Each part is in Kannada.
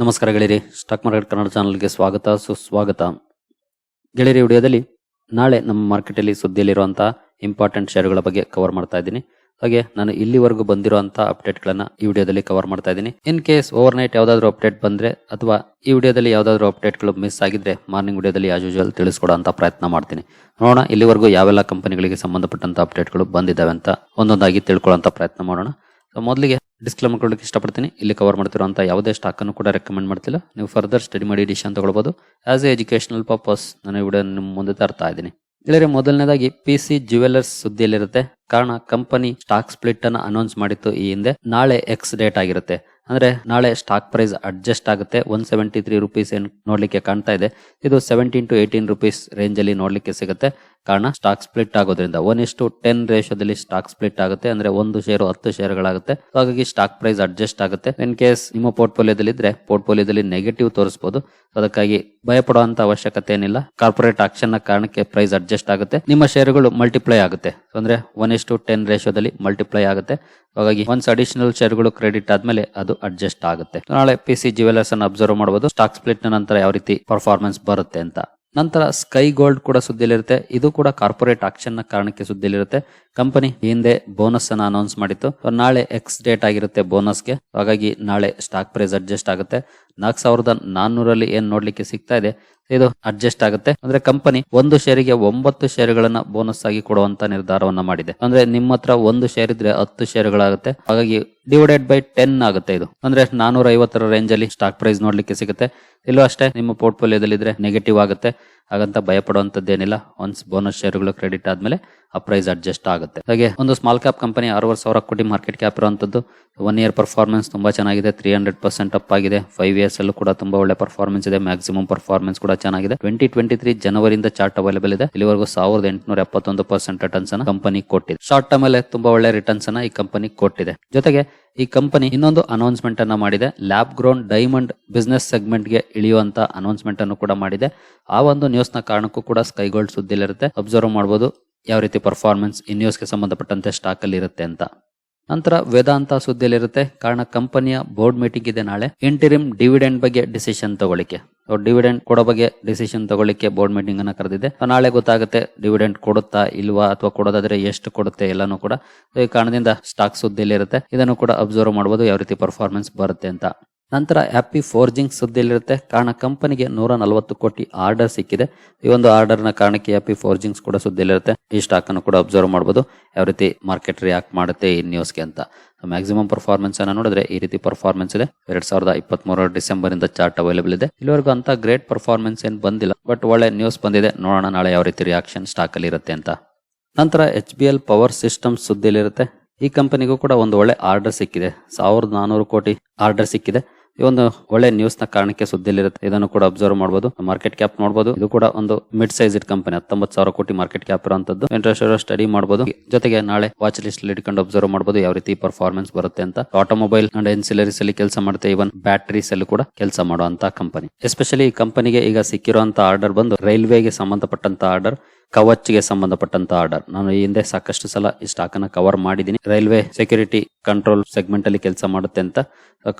ನಮಸ್ಕಾರ ಗೆಳೆಯರಿ, ಸ್ಟಾಕ್ ಮಾರ್ಕೆಟ್ ಕನ್ನಡ ಚಾನಲ್ಗೆ ಸ್ವಾಗತ, ಸುಸ್ವಾಗತ. ಗೆಳೆಯರಿ ವಿಡಿಯೋದಲ್ಲಿ ನಾಳೆ ನಮ್ಮ ಮಾರ್ಕೆಟಲ್ಲಿ ಸುದ್ದಿಯಲ್ಲಿರುವಂತಹ ಇಂಪಾರ್ಟೆಂಟ್ ಶೇರುಗಳ ಬಗ್ಗೆ ಕವರ್ ಮಾಡ್ತಾ ಇದ್ದೀನಿ. ಹಾಗೆ ನಾನು ಇಲ್ಲಿವರೆಗೂ ಬಂದಿರುವಂತಹ ಅಪ್ಡೇಟ್ಗಳನ್ನು ಈ ವಿಡಿಯೋದಲ್ಲಿ ಕವರ್ ಮಾಡ್ತಾ ಇದ್ದೀನಿ. ಇನ್ ಕೇಸ್ ಓವರ್ ನೈಟ್ ಯಾವ್ದಾದ್ರು ಅಪ್ಡೇಟ್ ಬಂದ್ರೆ ಅಥವಾ ಈ ವಿಡಿಯೋದಲ್ಲಿ ಯಾವ್ದಾದ್ರು ಅಪ್ಡೇಟ್ಗಳು ಮಿಸ್ ಆಗಿದ್ರೆ ಮಾರ್ನಿಂಗ್ ವಿಡಿಯೋದಲ್ಲಿ ಆಸ್ ಯೂಶುವಲ್ ತಿಳಿಸ್ಕೊಡೋ ಅಂತ ಪ್ರಯತ್ನ ಮಾಡ್ತೀನಿ. ನೋಡೋಣ, ಇಲ್ಲಿವರೆಗೂ ಯಾವೆಲ್ಲ ಕಂಪನಿಗಳಿಗೆ ಸಂಬಂಧಪಟ್ಟಂತ ಅಪ್ಡೇಟ್ಗಳು ಬಂದಿದ್ದಾವೆ ಅಂತ ಒಂದೊಂದಾಗಿ ತಿಳ್ಕೊಳ್ಳೋಂಥ ಪ್ರಯತ್ನ ಮಾಡೋಣ. ಮೊದಲಿಗೆ ಡಿಸ್ಕ್ಲೇಮರ್ ಮಾಡ್ಕೊಳ್ಳೋಕೆ ಇಷ್ಟಪಡ್ತೀನಿ. ಇಲ್ಲಿ ಕವರ್ ಮಾಡ್ತಿರುವಂಥ ಯಾವುದೇ ಸ್ಟಾಕ್ ಅನ್ನು ಕೂಡ ರೆಕಮೆಂಡ್ ಮಾಡ್ತಿಲ್ಲ. ನೀವು ಫರ್ದರ್ ಸ್ಟಡಿ ಮಾಡಿ ಡಿಸಿಷನ್ ತಗೊಳ್ಬೋದು. ಆಸ್ ಎ ಎಜುಕೇಶನಲ್ ಪರ್ಪಸ್ ನಾನು ಈ ವಿಡಿಯೋ ನಿಮ್ಮ ಮುಂದೆ ತರ್ತಾ ಇದ್ದೀನಿ. ಇಲ್ಲರೆ ಮೊದಲನೇದಾಗಿ ಪಿ ಸಿ ಜ್ಯುವೆಲರ್ಸ್ ಸುದ್ದಿಯಲ್ಲಿರುತ್ತೆ. ಕಾರಣ ಕಂಪನಿ ಸ್ಟಾಕ್ ಸ್ಪ್ಲಿಟ್ ಅನ್ನ ಅನೌನ್ಸ್ ಮಾಡಿತ್ತು ಈ ಹಿಂದೆ. ನಾಳೆ ಎಕ್ಸ್ ಡೇಟ್ ಆಗಿರುತ್ತೆ. ಅಂದ್ರೆ, ನಾಳೆ ಸ್ಟಾಕ್ ಪ್ರೈಸ್ ಅಡ್ಜಸ್ಟ್ ಆಗುತ್ತೆ. ಒನ್ ಸೆವೆಂಟಿ ತ್ರೀ ರುಪೀಸ್ ನೋಡ್ಲಿಕ್ಕೆ ಕಾಣ್ತಾ ಇದೆ. ಇದು seventeen to eighteen rupees range ಅಲ್ಲಿ ನೋಡ್ಲಿಕ್ಕೆ ಸಿಗುತ್ತೆ. ಕಾರಣ ಸ್ಟಾಕ್ ಸ್ಪ್ಲಿಟ್ ಆಗೋದ್ರಿಂದ ಒನ್ ಇಷ್ಟು ಟೆನ್ ರೇಷೋದಲ್ಲಿ ಸ್ಟಾಕ್ ಸ್ಪ್ಲಿಟ್ ಆಗುತ್ತೆ. ಅಂದ್ರೆ ಒಂದು ಶೇರು ಹತ್ತು ಶೇರ್ಗಳಾಗುತ್ತೆ ಹಾಗಾಗಿ ಸ್ಟಾಕ್ ಪ್ರೈಸ್ ಅಡ್ಜಸ್ಟ್ ಆಗುತ್ತೆ. ಇನ್ ಕೇಸ್ ನಿಮ್ಮ ಪೋರ್ಟ್ಫೋಲಿಯೋದಲ್ಲಿ ಇದ್ರೆ ಪೋರ್ಟ್ಫೋಲಿಯೋದಲ್ಲಿ ನೆಗೆಟಿವ್ ತೋರಿಸಬಹುದು ಅದಕ್ಕಾಗಿ ಭಯಪಡುವಂತ ಅವಶ್ಯಕತೆ ಏನಿಲ್ಲ. ಕಾರ್ಪೊರೇಟ್ ಆಕ್ಷನ್ನ ಕಾರಣಕ್ಕೆ ಪ್ರೈಸ್ ಅಡ್ಜಸ್ಟ್ ಆಗುತ್ತೆ. ನಿಮ್ಮ ಶೇರುಗಳು ಮಲ್ಟಿಪ್ಲೈ ಆಗುತ್ತೆ. ಅಂದ್ರೆ ಒನ್ ಇಷ್ಟು ಟೆನ್ ರೇಷೋದಲ್ಲಿ ಮಲ್ಟಿಪ್ಲೈ ಆಗುತ್ತೆ. ಹಾಗಾಗಿ ಒನ್ಸ್ ಅಡಿಷನಲ್ ಶೇರ್ಗಳು ಕ್ರೆಡಿಟ್ ಆದ್ಮೇಲೆ ಅದು ಅಡ್ಜಸ್ಟ್ ಆಗುತ್ತೆ. ನಾಳೆ ಪಿ ಸಿ ಜ್ಯುವೆಲರ್ಸ್ ಅನ್ನು ಅಬ್ಸರ್ವ್ ಮಾಡಬಹುದು ಸ್ಟಾಕ್ ಸ್ಪ್ಲಿಟ್ ನಂತರ ಯಾವ ರೀತಿ ಪರ್ಫಾರ್ಮೆನ್ಸ್ ಬರುತ್ತೆ ಅಂತ. ನಂತರ ಸ್ಕೈ ಗೋಲ್ಡ್ ಕೂಡ ಸುದ್ದಿಲಿರುತ್ತೆ ಇದು ಕೂಡ ಕಾರ್ಪೊರೇಟ್ ಆಕ್ಷನ್ನ ಕಾರಣಕ್ಕೆ ಸುದ್ದಿಲಿರುತ್ತೆ ಕಂಪನಿ ಹಿಂದೆ ಬೋನಸ್ ಅನ್ನ ಅನೌನ್ಸ್ ಮಾಡಿತ್ತು. ನಾಳೆ ಎಕ್ಸ್ ಡೇಟ್ ಆಗಿರುತ್ತೆ ಬೋನಸ್ಗೆ ಹಾಗಾಗಿ ನಾಳೆ ಸ್ಟಾಕ್ ಪ್ರೈಸ್ ಅಡ್ಜಸ್ಟ್ ಆಗುತ್ತೆ. ನಾಲ್ಕು ಸಾವಿರದ ನಾನ್ನೂರಲ್ಲಿ ಏನ್ ನೋಡ್ಲಿಕ್ಕೆ ಸಿಗ್ತಾ ಇದೆ? ಇದು ಅಡ್ಜಸ್ಟ್ ಆಗುತ್ತೆ. ಅಂದ್ರೆ ಕಂಪನಿ ಒಂದು ಶೇರಿಗೆ ಒಂಬತ್ತು ಶೇರುಗಳನ್ನ ಬೋನಸ್ ಆಗಿ ಕೊಡುವಂತ ನಿರ್ಧಾರವನ್ನ ಮಾಡಿದೆ. ಅಂದ್ರೆ ನಿಮ್ಮ ಹತ್ರ ಒಂದು ಶೇರ್ ಇದ್ರೆ ಹತ್ತು ಶೇರುಗಳಾಗುತ್ತೆ ಹಾಗಾಗಿ ಡಿವೈಡೆಡ್ ಬೈ ಟೆನ್ ಆಗುತ್ತೆ ಇದು. ಅಂದ್ರೆ ನಾನೂರ ಐವತ್ತರ ರೇಂಜ್ ಅಲ್ಲಿ ಸ್ಟಾಕ್ ಪ್ರೈಸ್ ನೋಡ್ಲಿಕ್ಕೆ ಸಿಗುತ್ತೆ. ಇಲ್ಲೂ ಅಷ್ಟೇ, ನಿಮ್ಮ ಪೋರ್ಟ್ಫೋಲಿಯೋದಲ್ಲಿ ಇದ್ರೆ ನೆಗೆಟಿವ್ ಆಗುತ್ತೆ. ಹಾಗಂತ ಭಯಪಡುವಂತದ್ದೇನಿಲ್ಲ ಒನ್ಸ್ ಬೋನಸ್ ಶೇರುಗಳು ಕ್ರೆಡಿಟ್ ಆದ್ಮೇಲೆ ಆ ಪ್ರೈಸ್ ಅಡ್ಜಸ್ಟ್ ಆಗುತ್ತೆ. ಹಾಗೆ ಒಂದು ಸ್ಮಾಲ್ ಕ್ಯಾಪ್ ಕಂಪನಿ ಆರೂವರೆ ಸಾವಿರ ಕೋಟಿ ಮಾರ್ಕೆಟ್ ಕ್ಯಾಪ್ ಇರುವಂತದ್ದು ಒನ್ ಇಯರ್ ಪರ್ಫಾರ್ಮೆನ್ಸ್ ತುಂಬಾ ಚೆನ್ನಾಗಿದೆ. ತ್ರೀ ಹಂಡ್ರೆಡ್ ಪರ್ಸೆಂಟ್ ಅಪ್ ಆಗಿದೆ. ಫೈವ್ ಇಯರ್ಸ್ ಅಲ್ಲೂ ಕೂಡ ತುಂಬಾ ಒಳ್ಳೆ ಪರ್ಫಾರ್ಮೆನ್ಸ್ ಇದೆ. ಮ್ಯಾಕ್ಸಿಮಮ್ ಪರ್ಫಾರ್ಮೆನ್ಸ್ ಕೂಡ ಚೆನ್ನಾಗಿದೆ. ಟ್ವೆಂಟಿ ಟ್ವೆಂಟಿ ತ್ರೀ ಜನವರಿಂದ ಚಾರ್ಟ್ ಅವೈಲೇಬಲ್ ಇದೆ. ಇಲ್ಲಿವರೆಗೂ ಸಾವಿರದ ಎಂಟುನೂರ ಎಪ್ಪತ್ತೊಂದು ಪರ್ಸೆಂಟ್ ರಿಟರ್ನ್ಸ್ ಅನ್ನ ಕಂಪನಿ ಕೊಟ್ಟಿದೆ. ಶಾರ್ಟ್ ಟರ್ಮ್ ಅಲ್ಲಿ ತುಂಬಾ ಒಳ್ಳೆ ರಿಟರ್ನ್ಸ್ ಅನ್ನ ಈ ಕಂಪನಿ ಕೊಟ್ಟಿದೆ. ಜೊತೆಗೆ ಈ ಕಂಪನಿ ಇನ್ನೊಂದು ಅನೌನ್ಸ್ಮೆಂಟ್ ಅನ್ನ ಮಾಡಿದೆ. ಲ್ಯಾಬ್ ಗ್ರೋನ್ ಡೈಮಂಡ್ ಬಿಸ್ನೆಸ್ ಸೆಗ್ಮೆಂಟ್ಗೆ ಇಳಿಯುವಂತ ಅನೌನ್ಸ್ಮೆಂಟ್ ಅನ್ನು ಕೂಡ ಮಾಡಿದೆ. ಆ ಒಂದು ನ್ಯೂಸ್ನ ಕಾರಣಕ್ಕೂ ಕೂಡ ಸ್ಕೈಗೋಲ್ಡ್ ಸುದ್ದಿಲಿರುತ್ತೆ ಅಬ್ಸರ್ವ್ ಮಾಡಬಹುದು ಯಾವ ರೀತಿ ಪರ್ಫಾರ್ಮೆನ್ಸ್ ಈ ನ್ಯೂಸ್ಗೆ ಸಂಬಂಧಪಟ್ಟಂತೆ ಸ್ಟಾಕ್ ಅಲ್ಲಿ ಇರುತ್ತೆ ಅಂತ. ನಂತರ ವೇದಾಂತ ಸುದ್ದಿಯಲ್ಲಿರುತ್ತೆ. ಕಾರಣ ಕಂಪನಿಯ ಬೋರ್ಡ್ ಮೀಟಿಂಗ್ ಇದೆ ನಾಳೆ. ಇಂಟಿರಿಮ್ ಡಿವಿಡೆಂಡ್ ಬಗ್ಗೆ ಡಿಸಿಷನ್ ತಗೊಳ್ಳಿಕ್ಕೆ. ಡಿವಿಡೆಂಡ್ ಕೊಡೋ ಬಗ್ಗೆ ಡಿಸಿಷನ್ ತಗೊಳ್ಳಿಕ್ಕೆ ಬೋರ್ಡ್ ಮೀಟಿಂಗ್ ಅನ್ನ ಕರೆದಿದೆ. ನಾಳೆ ಗೊತ್ತಾಗುತ್ತೆ ಡಿವಿಡೆಂಡ್ ಕೊಡುತ್ತಾ ಇಲ್ವಾ ಅಥವಾ ಕೊಡೋದಾದ್ರೆ ಎಷ್ಟು ಕೊಡುತ್ತೆ ಎಲ್ಲಾನು ಕೂಡ. ಈ ಕಾರಣದಿಂದ ಸ್ಟಾಕ್ ಸುದ್ದಿಯಲ್ಲಿರುತ್ತೆ. ಇದನ್ನು ಕೂಡ ಅಬ್ಸರ್ವ್ ಮಾಡಬಹುದು ಯಾವ ರೀತಿ ಪರ್ಫಾರ್ಮೆನ್ಸ್ ಬರುತ್ತೆ ಅಂತ. ನಂತರ ಹ್ಯಾಪಿ ಫೋರ್ಜಿಂಗ್ ಸುದ್ದಿಯಲ್ಲಿರುತ್ತೆ. ಕಾರಣ ಕಂಪನಿಗೆ ನೂರ ನಲವತ್ತು ಕೋಟಿ ಆರ್ಡರ್ ಸಿಕ್ಕಿದೆ. ಈ ಒಂದು ಆರ್ಡರ್ನ ಕಾರಣಕ್ಕೆ ಹ್ಯಾಪಿ ಫೋರ್ಜಿಂಗ್ಸ್ ಕೂಡ ಸುದ್ದಿಯಲ್ಲಿರುತ್ತೆ. ಈ ಸ್ಟಾಕ್ ಅನ್ನು ಕೂಡ ಅಬ್ಸರ್ವ್ ಮಾಡಬಹುದು ಯಾವ ರೀತಿ ಮಾರ್ಕೆಟ್ ರಿಯಾಕ್ಟ್ ಮಾಡುತ್ತೆ ಈ ನ್ಯೂಸ್ಗೆ ಅಂತ. ಮ್ಯಾಕ್ಸಿಮಮ್ ಪರ್ಫಾರ್ಮೆನ್ಸ್ ಅನ್ನ ನೋಡಿದ್ರೆ ಈ ರೀತಿ ಪರ್ಫಾರ್ಮೆನ್ಸ್ ಇದೆ. ಎರಡ್ ಸಾವಿರದ ಇಪ್ಪತ್ತ್ ಮೂರರ ಡಿಸೆಂಬರ್ ಇಂದ ಚಾರ್ಟ್ ಅವೈಲೇಬಲ್ ಇದೆ. ಇಲ್ಲಿವರೆಗೂ ಅಂತ ಗ್ರೇಟ್ ಪರ್ಫಾರ್ಮೆನ್ಸ್ ಏನು ಬಂದಿಲ್ಲ. ಬಟ್ ಒಳ್ಳೆ ನ್ಯೂಸ್ ಬಂದಿದೆ. ನೋಡೋಣ ನಾಳೆ ಯಾವ ರೀತಿ ರಿಯಾಕ್ಷನ್ ಸ್ಟಾಕ್ ಅಲ್ಲಿ ಇರುತ್ತೆ ಅಂತ. ನಂತರ H B L power system ಸುದ್ದಿಲಿರುತ್ತೆ ಈ ಕಂಪನಿಗೂ ಕೂಡ ಒಂದು ಒಳ್ಳೆ ಆರ್ಡರ್ ಸಿಕ್ಕಿದೆ. ಸಾವಿರದ ನಾನೂರು ಕೋಟಿ ಆರ್ಡರ್ ಸಿಕ್ಕಿದೆ. ಈ ಒಂದು ಒಳ್ಳೆ ನ್ಯೂಸ್ನ ಕಾರಣಕ್ಕೆ ಸುದ್ದಿಯಲ್ಲಿರುತ್ತೆ. ಇದನ್ನು ಕೂಡ ಅಬ್ಸರ್ವ್ ಮಾಡಬಹುದು ಮಾರ್ಕೆಟ್ ಕ್ಯಾಪ್ ನೋಡಬಹುದು ಇದು ಕೂಡ ಒಂದು ಮಿಡ್ ಸೈಜ್ ಕಂಪನಿ ಹತ್ತೊಂಬತ್ತು ಸಾವಿರ ಕೋಟಿ ಮಾರ್ಕೆಟ್ ಕ್ಯಾಪ್ ಇರುವಂತದ್ದು. ಇಂಟ್ರೆಸ್ಟ್ ಸ್ಟಡಿ ಮಾಡಬಹುದು ಜೊತೆಗೆ ನಾಳೆ ವಾಚ್ ಲಿಸ್ಟ್ ಇಟ್ಕೊಂಡು ಅಬ್ಸರ್ವ್ ಮಾಡಬಹುದು ಯಾವ ರೀತಿ ಪರ್ಫಾರ್ಮೆನ್ಸ್ ಬರುತ್ತೆ ಅಂತ. ಆಟೋಮೊಬೈಲ್ ಅಂಡ್ ಎನ್ಸಿಲರೀಸ್ ಅಲ್ಲಿ ಕೆಲಸ ಮಾಡುತ್ತೆ. ಇವನ್ ಬ್ಯಾಟರೀಸ್ ಅಲ್ಲಿ ಕೂಡ ಕೆಲಸ ಮಾಡುವಂತ ಕಂಪನಿ ಎಸ್ಪೆಷಲಿ ಈ ಕಂಪನಿಗೆ ಈಗ ಸಿಕ್ಕಿರುವಂತ ಆರ್ಡರ್ ಬಂದು ರೈಲ್ವೆಗೆ ಸಂಬಂಧಪಟ್ಟಂತ ಆರ್ಡರ್ ಕವಚ್ಗೆ ಸಂಬಂಧಪಟ್ಟಂತ ಆರ್ಡರ್ ನಾನು ಹಿಂದೆ ಸಾಕಷ್ಟು ಸಲ ಈ ಸ್ಟಾಕ್ ಅನ್ನ ಕವರ್ ಮಾಡಿದ್ದೀನಿ. ರೈಲ್ವೆ ಸೆಕ್ಯೂರಿಟಿ ಕಂಟ್ರೋಲ್ ಸೆಗ್ಮೆಂಟ್ ಅಲ್ಲಿ ಕೆಲಸ ಮಾಡುತ್ತೆ ಅಂತ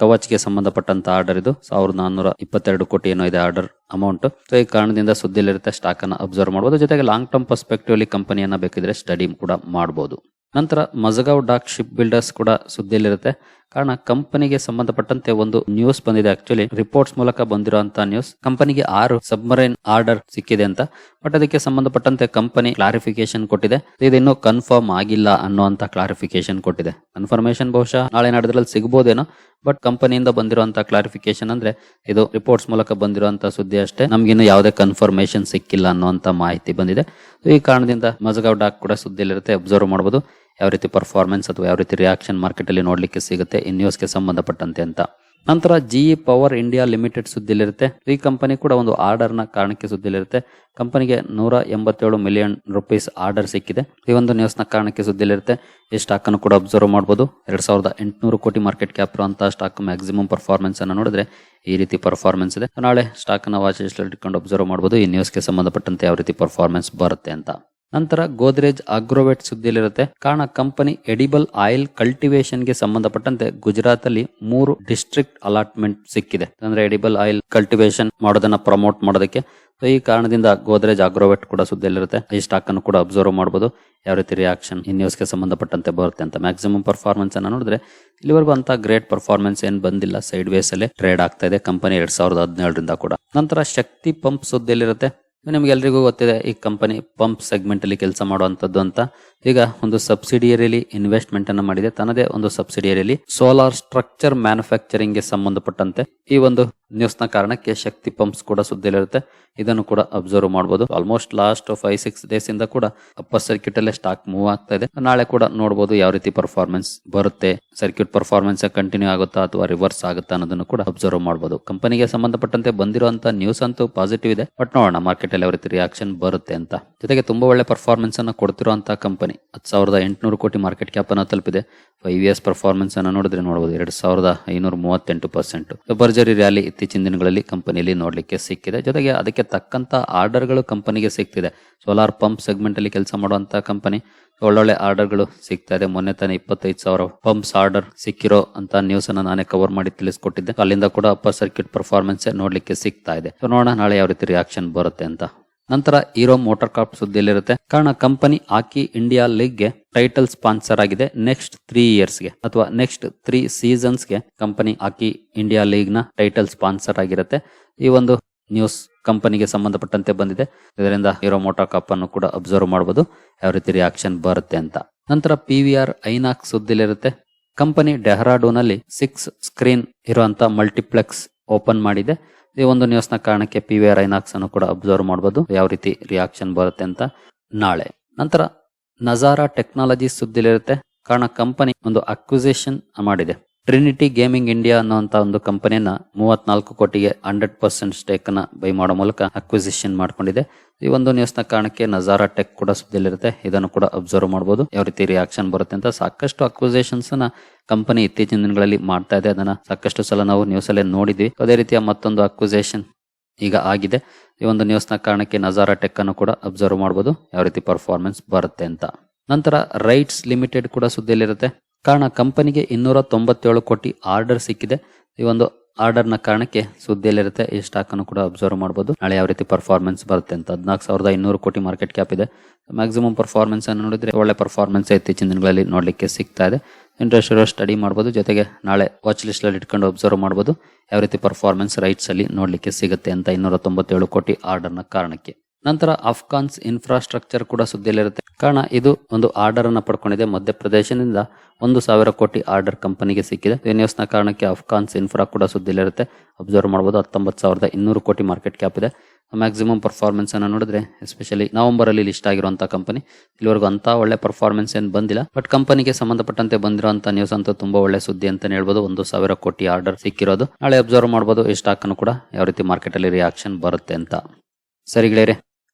ಕವಚ್ಗೆ ಸಂಬಂಧಪಟ್ಟಂತ ಆರ್ಡರ್ ಇದು. ಸಾವಿರದ ನಾನ್ನೂರ ಇಪ್ಪತ್ತೆರಡು ಕೋಟಿ ಏನೋ ಇದೆ ಆರ್ಡರ್ ಅಮೌಂಟ್ ಸೊ ಈ ಕಾರಣದಿಂದ ಸುದ್ದಿಲಿರುತ್ತೆ ಸ್ಟಾಕ್ ಅನ್ನ ಅಬ್ಸರ್ವ್ ಮಾಡಬಹುದು ಜೊತೆಗೆ ಲಾಂಗ್ ಟರ್ಮ್ ಪರ್ಸ್ಪೆಕ್ಟಿವ್ ಅಲ್ಲಿ ಕಂಪನಿಯನ್ನ ಬೇಕಿದ್ರೆ ಸ್ಟಡಿ ಕೂಡ ಮಾಡಬಹುದು ನಂತರ ಮಜಗಾವ್ ಡಾಕ್ ಶಿಪ್ ಬಿಲ್ಡರ್ಸ್ ಕೂಡ ಸುದ್ದಿಯಲ್ಲಿರುತ್ತೆ. ಕಾರಣ, ಕಂಪನಿಗೆ ಸಂಬಂಧಪಟ್ಟಂತೆ ಒಂದು ನ್ಯೂಸ್ ಬಂದಿದೆ ಆಕ್ಚುಲಿ ರಿಪೋರ್ಟ್ಸ್ ಮೂಲಕ ಬಂದಿರುವಂತ ನ್ಯೂಸ್. ಕಂಪನಿಗೆ ಆರು ಸಬ್ಮರೈನ್ ಆರ್ಡರ್ ಸಿಕ್ಕಿದೆ ಅಂತ. ಬಟ್ ಅದಕ್ಕೆ ಸಂಬಂಧಪಟ್ಟಂತೆ ಕಂಪನಿ ಕ್ಲಾರಿಫಿಕೇಶನ್ ಕೊಟ್ಟಿದೆ. ಇದು ಕನ್ಫರ್ಮ್ ಆಗಿಲ್ಲ ಅನ್ನುವಂತ ಕ್ಲಾರಿಫಿಕೇಶನ್ ಕೊಟ್ಟಿದೆ. ಕನ್ಫರ್ಮೇಶನ್ ಬಹುಶಃ ನಾಳೆ ನಾಡಿದ್ರಲ್ಲಿ ಸಿಗಬಹುದೇನೋ ಬಟ್ ಕಂಪನಿಯಿಂದ ಬಂದಿರುವಂತಹ ಕ್ಲಾರಿಫಿಕೇಶನ್ ಅಂದ್ರೆ ಇದು ರಿಪೋರ್ಟ್ಸ್ ಮೂಲಕ ಬಂದಿರುವಂತಹ ಸುದ್ದಿ ಅಷ್ಟೇ. ನಮ್ಗಿನ್ನು ಯಾವುದೇ ಕನ್ಫರ್ಮೇಶನ್ ಸಿಕ್ಕಿಲ್ಲ ಅನ್ನುವಂತ ಮಾಹಿತಿ ಬಂದಿದೆ. ಈ ಕಾರಣದಿಂದ ಮಜಗಾವ್ ಡಾಕ್ ಕೂಡ ಸುದ್ದಿಯಲ್ಲಿರುತ್ತೆ. ಅಬ್ಸರ್ವ್ ಮಾಡಬಹುದು ಯಾವ ರೀತಿ ಪರ್ಫಾರ್ಮೆನ್ಸ್ ಅಥವಾ ಯಾವ ರೀತಿ ರಿಯಾಕ್ಷನ್ ಮಾರ್ಕೆಟ್ ಅಲ್ಲಿ ನೋಡ್ಲಿಕ್ಕೆ ಸಿಗುತ್ತೆ, ಈ ನ್ಯೂಸ್ಗೆ ಸಂಬಂಧಪಟ್ಟಂತೆ ಅಂತ. ನಂತರ ಜಿ ಪವರ್ ಇಂಡಿಯಾ ಲಿಮಿಟೆಡ್ ಸುದ್ದಿಲಿರುತ್ತೆ. ಈ ಕಂಪನಿ ಕೂಡ ಒಂದು ಆರ್ಡರ್ನ ಕಾರಣಕ್ಕೆ ಸುದ್ದಿಲಿರುತ್ತೆ. ಕಂಪನಿಗೆ ನೂರ ಎಂಬತ್ತೇಳು ಮಿಲಿಯನ್ ರುಪೀಸ್ ಆರ್ಡರ್ ಸಿಕ್ಕಿದೆ. ಈ ಒಂದು ನ್ಯೂಸ್ನ ಕಾರಣಕ್ಕೆ ಸುದ್ದಿಲಿರುತ್ತೆ. ಈ ಸ್ಟಾಕ್ ಅನ್ನು ಕೂಡ ಅಬ್ಸರ್ವ್ ಮಾಡಬಹುದು ಎರಡ್ ಸಾವಿರದ ಎಂಟುನೂರು ಕೋಟಿ ಮಾರ್ಕೆಟ್ ಕ್ಯಾಪ್ ಇರುವಂತಹ ಸ್ಟಾಕ್ ಮ್ಯಾಕ್ಸಿಮಮ್ ಪರ್ಫಾರ್ಮೆನ್ಸ್ ಅನ್ನು ನೋಡಿದ್ರೆ ಈ ರೀತಿ ಪರ್ಫಾರ್ಮೆನ್ಸ್ ಇದೆ. ನಾಳೆ ಸ್ಟಾಕ್ನ ವಾಚ್ ಇಟ್ಕೊಂಡು ಅಬ್ಸರ್ವ್ ಮಾಡಬಹುದು ಈ ನ್ಯೂಸ್ಗೆ ಸಂಬಂಧಪಟ್ಟಂತೆ ಯಾವ ರೀತಿ ಪರ್ಫಾರ್ಮೆನ್ಸ್ ಬರುತ್ತೆ ಅಂತ. ನಂತರ ಗೋದ್ರೇಜ್ ಅಗ್ರೋವೆಟ್ ಸುದ್ದಿಯಲ್ಲಿರುತ್ತೆ. ಕಾರಣ ಕಂಪನಿ ಎಡಿಬಲ್ ಆಯಿಲ್ ಕಲ್ಟಿವೇಶನ್ಗೆ ಸಂಬಂಧಪಟ್ಟಂತೆ ಗುಜರಾತ್ ಅಲ್ಲಿ ಮೂರು ಡಿಸ್ಟ್ರಿಕ್ಟ್ ಅಲಾಟ್ಮೆಂಟ್ ಸಿಕ್ಕಿದೆ. ಅಂದ್ರೆ ಎಡಿಬಲ್ ಆಯಿಲ್ ಕಲ್ಟಿವೇಶನ್ ಮಾಡೋದನ್ನ ಪ್ರಮೋಟ್ ಮಾಡೋದಕ್ಕೆ. ಸೊ, ಈ ಕಾರಣದಿಂದ ಗೋದ್ರೇಜ್ ಆಗ್ರೋವೆಟ್ ಕೂಡ ಸುದ್ದಿಯಲ್ಲಿರುತ್ತೆ. ಈ ಸ್ಟಾಕ್ ಅನ್ನು ಕೂಡ ಅಬ್ಸರ್ವ್ ಮಾಡಬಹುದು ಯಾವ ರೀತಿ ರಿಯಾಕ್ಷನ್ ಈ ನ್ಯೂಸ್ಗೆ ಸಂಬಂಧಪಟ್ಟಂತೆ ಬರುತ್ತೆ ಅಂತ ಮ್ಯಾಕ್ಸಿಮಮ್ ಪರ್ಫಾರ್ಮೆನ್ಸ್ ಅನ್ನ ನೋಡಿದ್ರೆ ಇಲ್ಲಿವರೆಗೂ ಅಂತ ಗ್ರೇಟ್ ಪರ್ಫಾರ್ಮೆನ್ಸ್ ಏನ್ ಬಂದಿಲ್ಲ. ಸೈಡ್ ವೇಸ್ ಅಲ್ಲೇ ಟ್ರೇಡ್ ಆಗ್ತಾ ಇದೆ. ಕಂಪನಿ ಎರಡ್ ಸಾವಿರದ ಹದಿನೇಳರಿಂದ ಕೂಡ. ನಂತರ ಶಕ್ತಿ ಪಂಪ್ ಸುದ್ದಿಯಲ್ಲಿರುತ್ತೆ. ನಿಮ್ಗೆ ಎಲ್ರಿಗೂ ಗೊತ್ತಿದೆ, ಈ ಕಂಪನಿ ಪಂಪ್ ಸೆಗ್ಮೆಂಟ್ ಅಲ್ಲಿ ಕೆಲಸ ಮಾಡುವಂತದ್ದು ಅಂತ. ಈಗ ಒಂದು ಸಬ್ಸಿಡಿಯರಿಲಿ ಇನ್ವೆಸ್ಟ್ಮೆಂಟ್ ಅನ್ನು ಮಾಡಿದೆ. ತನ್ನದೇ ಒಂದು ಸಬ್ಸಿಡಿಯರಿಲಿ ಸೋಲಾರ್ ಸ್ಟ್ರಕ್ಚರ್ ಮ್ಯಾನುಫ್ಯಾಕ್ಚರಿಂಗ್ಗೆ ಸಂಬಂಧಪಟ್ಟಂತೆ ಈ ಒಂದು ನ್ಯೂಸ್ನ ಕಾರಣಕ್ಕೆ ಶಕ್ತಿ ಪಂಪ್ಸ್ ಕೂಡ ಸುದ್ದಿಯಲ್ಲಿರುತ್ತೆ. ಇದನ್ನು ಕೂಡ ಅಬ್ಸರ್ವ್ ಮಾಡಬಹುದು almost last five six days ಇಂದ ಕೂಡ ಅಪ್ಪರ್ ಸರ್ಕ್ಯೂಟ್ ಅಲ್ಲೇ ಸ್ಟಾಕ್ ಮೂವ್ ಆಗ್ತಾ ಇದೆ. ನಾಳೆ ಕೂಡ ನೋಡಬಹುದು ಯಾವ ರೀತಿ ಪರ್ಫಾರ್ಮೆನ್ಸ್ ಬರುತ್ತೆ. ಸರ್ಕ್ಯೂಟ್ ಪರ್ಫಾರ್ಮೆನ್ಸ್ ಕಂಟಿನ್ಯೂ ಆಗುತ್ತಾ ಅಥವಾ ರಿವರ್ಸ್ ಆಗುತ್ತಾ ಅನ್ನೋದನ್ನು ಕೂಡ ಅಬ್ಸರ್ವ್ ಮಾಡಬಹುದು ಕಂಪನಿಗೆ ಸಂಬಂಧಪಟ್ಟಂತೆ ಬಂದಿರುವಂತಹ ನ್ಯೂಸ್ ಅಂತೂ ಪಾಸಿಟಿವ್ ಇದೆ. ಬಟ್ ನೋಡೋಣ ಮಾರ್ಕೆಟ್ ಅಲ್ಲಿ ಯಾವ ರೀತಿ ರಿಯಾಕ್ಷನ್ ಬರುತ್ತೆ ಅಂತ. ಜೊತೆಗೆ ತುಂಬಾ ಒಳ್ಳೆ ಪರ್ಫಾರ್ಮೆನ್ಸ್ ಅನ್ನ ಕೊಡ್ತಿರುವಂತಹ ಕಂಪನಿ. ಹತ್ತು ಸಾವಿರದ ಎಂಟುನೂರು ಕೋಟಿ ಮಾರ್ಕೆಟ್ ಕ್ಯಾಪ್ ಅನ್ನು ತಲುಪಿದೆ. ಫೈವ್ ಇಯರ್ಸ್ ಪರ್ಫಾರ್ಮೆನ್ಸ್ ಅನ್ನ ನೋಡಿದ್ರೆ ನೋಡಬಹುದು ಎರಡ್ ಸಾವಿರದ ಐನೂರ ಮೂವತ್ತೆಂಟು ಪರ್ಸೆಂಟ್ ಭರ್ಜರಿ ರ್ಯಾಲಿ ಇತ್ತೀಚಿನ ದಿನಗಳಲ್ಲಿ ಕಂಪನಿಯಲ್ಲಿ ನೋಡಲಿಕ್ಕೆ ಸಿಕ್ಕಿದೆ. ಜೊತೆಗೆ ಅದಕ್ಕೆ ತಕ್ಕಂಥ ಆರ್ಡರ್ಗಳು ಕಂಪನಿಗೆ ಸಿಗ್ತಿದೆ. ಸೋಲಾರ್ ಪಂಪ್ ಸೆಗ್ಮೆಂಟಲ್ಲಿ ಕೆಲಸ ಮಾಡುವಂಥ ಕಂಪನಿ ಒಳ್ಳೊಳ್ಳೆ ಆರ್ಡರ್ಗಳು ಸಿಗ್ತಾ ಇದೆ. ಮೊನ್ನೆ ತಾನೇ ಇಪ್ಪತ್ತೈದು ಸಾವಿರ ಪಂಪ್ಸ್ ಆರ್ಡರ್ ಸಿಕ್ಕಿರೋ ಅಂತ ನ್ಯೂಸ್ ಅನ್ನ ನಾನೇ ಕವರ್ ಮಾಡಿ ತಿಳಿಸ್ಕೊಟ್ಟಿದ್ದೆ. ಅಲ್ಲಿಂದ ಕೂಡ ಅಪ್ಪರ್ ಸರ್ಕ್ಯೂಟ್ ಪರ್ಫಾರ್ಮೆನ್ಸ್ ನೋಡಲಿಕ್ಕೆ ಸಿಗ್ತಾ ಇದೆ. ನೋಡೋಣ ನಾಳೆ ಯಾವ ರೀತಿ ರಿಯಾಕ್ಷನ್ ಬರುತ್ತೆ ಅಂತ. ನಂತರ ಹೀರೋ ಮೋಟಾರ್ ಕಾರ್ಪ್ ಸುದ್ದಿಯಲ್ಲಿರುತ್ತೆ. ಕಾರಣ ಕಂಪನಿ ಹಾಕಿ ಇಂಡಿಯಾ ಲೀಗ್ಗೆ ಟೈಟಲ್ ಸ್ಪಾನ್ಸರ್ ಆಗಿದೆ ನೆಕ್ಸ್ಟ್ ತ್ರೀ ಇಯರ್ಸ್ಗೆ ಅಥವಾ ನೆಕ್ಸ್ಟ್ ತ್ರೀ ಸೀಸನ್ಸ್ಗೆ ಕಂಪನಿ ಹಾಕಿ ಇಂಡಿಯಾ ಲೀಗ್ನ ಟೈಟಲ್ ಸ್ಪಾನ್ಸರ್ ಆಗಿರುತ್ತೆ. ಈ ಒಂದು ನ್ಯೂಸ್ ಕಂಪನಿಗೆ ಸಂಬಂಧಪಟ್ಟಂತೆ ಬಂದಿದೆ. ಇದರಿಂದ ಹೀರೋ ಮೋಟಾರ್ ಕಪ್ ಅನ್ನು ಕೂಡ ಅಬ್ಸರ್ವ್ ಮಾಡಬಹುದು ಯಾವ ರೀತಿ ರಿಯಾಕ್ಷನ್ ಬರುತ್ತೆ ಅಂತ. ನಂತರ ಪಿ ವಿ ಆರ್ ಐನಾಕ್ ಸುದ್ದಿಲಿರುತ್ತೆ ಕಂಪನಿ ಡೆಹ್ರಾಡೂನ್ ಅಲ್ಲಿ ಸಿಕ್ಸ್ ಸ್ಕ್ರೀನ್ ಇರುವಂತ ಮಲ್ಟಿಪ್ಲೆಕ್ಸ್ ಓಪನ್ ಮಾಡಿದೆ. ಈ ಒಂದು ನ್ಯೂಸ್ನ ಕಾರಣಕ್ಕೆ ಪಿ ವಿ ಆರ್ ಐನಾಕ್ಸ್ ಅನ್ನು ಕೂಡ ಅಬ್ಸರ್ವ್ ಮಾಡಬಹುದು ಯಾವ ರೀತಿ ರಿಯಾಕ್ಷನ್ ಬರುತ್ತೆ ಅಂತ ನಾಳೆ. ನಂತರ ನಜಾರಾ ಟೆಕ್ನಾಲಜಿ ಸುದ್ದಿಲಿರುತ್ತೆ. ಕಾರಣ ಕಂಪನಿ ಒಂದು ಅಕ್ವಿಸೇಷನ್ ಮಾಡಿದೆ. ಟ್ರಿನಿಟಿ ಗೇಮಿಂಗ್ ಇಂಡಿಯಾ ಅನ್ನುವಂತ ಒಂದು ಕಂಪನಿಯನ್ನ ಮೂವತ್ನಾಲ್ಕು ಕೋಟಿಗೆ ಹಂಡ್ರೆಡ್ ಪರ್ಸೆಂಟ್ ಸ್ಟೇಕ್ ಅನ್ನ ಬೈ ಮಾಡೋ ಮೂಲಕ ಅಕ್ವಿಸಿಷನ್ ಮಾಡ್ಕೊಂಡಿದೆ. ಈ ಒಂದು ನ್ಯೂಸ್ನ ಕಾರಣಕ್ಕೆ ನಜಾರಾ ಟೆಕ್ ಕೂಡ ಸುದ್ದಿಯಲ್ಲಿರುತ್ತೆ. ಇದನ್ನು ಕೂಡ ಅಬ್ಸರ್ವ್ ಮಾಡಬಹುದು ಯಾವ ರೀತಿ ರಿಯಾಕ್ಷನ್ ಬರುತ್ತೆ ಅಂತ ಸಾಕಷ್ಟು ಅಕ್ವಿಸೇಷನ್ಸ್ನ ಕಂಪನಿ ಇತ್ತೀಚಿನ ದಿನಗಳಲ್ಲಿ ಮಾಡ್ತಾ ಇದೆ. ಅದನ್ನ ಸಾಕಷ್ಟು ಸಲ ನಾವು ನ್ಯೂಸ್ ಅಲ್ಲಿ ನೋಡಿದ್ವಿ. ಅದೇ ರೀತಿಯ ಮತ್ತೊಂದು ಅಕ್ವಿಸೇಷನ್ ಈಗ ಆಗಿದೆ. ಈ ಒಂದು ನ್ಯೂಸ್ನ ಕಾರಣಕ್ಕೆ ನಜಾರಾ ಟೆಕ್ ಅನ್ನು ಕೂಡ ಅಬ್ಸರ್ವ್ ಮಾಡಬಹುದು ಯಾವ ರೀತಿ ಪರ್ಫಾರ್ಮೆನ್ಸ್ ಬರುತ್ತೆ ಅಂತ. ನಂತರ ರೈಟ್ಸ್ ಲಿಮಿಟೆಡ್ ಕೂಡ ಸುದ್ದಿಯಲ್ಲಿರುತ್ತೆ. ಕಾರಣ ಕಂಪನಿಗೆ ಇನ್ನೂರ ತೊಂಬತ್ತೇಳು ಕೋಟಿ ಆರ್ಡರ್ ಸಿಕ್ಕಿದೆ. ಈ ಒಂದು ಆರ್ಡರ್ನ ಕಾರಣಕ್ಕೆ ಸುದ್ದಿಯಲ್ಲಿರುತ್ತೆ. ಈ ಸ್ಟಾಕ್ ಅನ್ನು ಕೂಡ ಅಬ್ಸರ್ವ್ ಮಾಡಬಹುದು ನಾಳೆ ಯಾವ ರೀತಿ ಪರ್ಫಾರ್ಮೆನ್ಸ್ ಬರುತ್ತೆ ಅಂತ. ಹದಿನಾಲ್ಕು ಸಾವಿರದ ಇನ್ನೂರು ಕೋಟಿ ಮಾರ್ಕೆಟ್ ಕ್ಯಾಪ್ ಇದೆ. ಮ್ಯಾಕ್ಸಿಮಮ್ ಪರ್ಫಾರ್ಮೆನ್ಸ್ ಅನ್ನು ನೋಡಿದ್ರೆ ಒಳ್ಳೆ ಪರ್ಫಾರ್ಮೆನ್ಸ್ ಇತ್ತೀಚಿನ ದಿನಗಳಲ್ಲಿ ನೋಡಲಿಕ್ಕೆ ಸಿಗ್ತಾ ಇದೆ. ಇಂಟ್ರೆಸ್ಟ್ ಇರೋ ಸ್ಟಡಿ ಮಾಡಬಹುದು ಜೊತೆಗೆ ನಾಳೆ ವಾಚ್ ಲಿಸ್ಟ್ ಅಲ್ಲಿ ಇಟ್ಕೊಂಡು ಅಬ್ಸರ್ವ್ ಮಾಡಬಹುದು ಯಾವ ರೀತಿ ಪರ್ಫಾರ್ಮೆನ್ಸ್ ರೈಟ್ಸ್ ಅಲ್ಲಿ ನೋಡ್ಲಿಕ್ಕೆ ಸಿಗುತ್ತೆ ಅಂತ. ಇನ್ನೂರ ತೊಂಬತ್ತೇಳು ಕೋಟಿ ಆರ್ಡರ್ನ ಕಾರಣಕ್ಕೆ. ನಂತರ ಅಫ್ಘಾನ್ಸ್ ಇನ್ಫ್ರಾಸ್ಟ್ರಕ್ಚರ್ ಕೂಡ ಸುದ್ದಿಯಲ್ಲಿರುತ್ತೆ. ಕಾರಣ ಇದು ಒಂದು ಆರ್ಡರ್ ಅನ್ನ ಪಡ್ಕೊಂಡಿದೆ. ಮಧ್ಯಪ್ರದೇಶದಿಂದ ಒಂದು ಸಾವಿರ ಕೋಟಿ ಆರ್ಡರ್ ಕಂಪನಿಗೆ ಸಿಕ್ಕಿದೆ. ಈ ನ್ಯೂಸ್ನ ಕಾರಣಕ್ಕೆ ಅಫ್ಘಾನ್ಸ್ ಇನ್ಫ್ರಾ ಕೂಡ ಸುದ್ದಿಯಲ್ಲಿರುತ್ತೆ. ಅಬ್ಸರ್ವ್ ಮಾಡಬಹುದು ಹತ್ತೊಂಬತ್ತು ಸಾವಿರದ ಇನ್ನೂರು ಕೋಟಿ ಮಾರ್ಕೆಟ್ ಕ್ಯಾಪ್ ಇದೆ. ಮ್ಯಾಕ್ಸಿಮಮ್ ಪರ್ಫಾರ್ಮೆನ್ಸ್ ಅನ್ನು ನೋಡಿದ್ರೆ ಎಸ್ಪೆಷಲಿ ನವೆಂಬರ್ ಅಲ್ಲಿ ಲಿಸ್ಟ್ ಆಗಿರುವಂತಹ ಕಂಪನಿ ಇಲ್ಲಿವರೆಗೂ ಅಂತ ಒಳ್ಳೆ ಪರ್ಫಾರ್ಮೆನ್ಸ್ ಏನು ಬಂದಿಲ್ಲ. ಬಟ್ ಕಂಪನಿಗೆ ಸಂಬಂಧಪಟ್ಟಂತೆ ಬಂದಿರುವಂತಹ ನ್ಯೂಸ್ ಅಂತೂ ತುಂಬಾ ಒಳ್ಳೆ ಸುದ್ದಿ ಅಂತ ಹೇಳ್ಬೋದು. ಒಂದು ಸಾವಿರ ಕೋಟಿ ಆರ್ಡರ್ ಸಿಕ್ಕಿರೋದು. ನಾಳೆ ಅಬ್ಸರ್ವ್ ಮಾಡಬಹುದು ಈ ಸ್ಟಾಕ್ ಅನ್ನು ಕೂಡ ಯಾವ ರೀತಿ ಮಾರ್ಕೆಟ್ ಅಲ್ಲಿ ರಿಯಾಕ್ಷನ್ ಬರುತ್ತೆ ಅಂತ. ಸರಿ ಗೆಳೆಯರೆ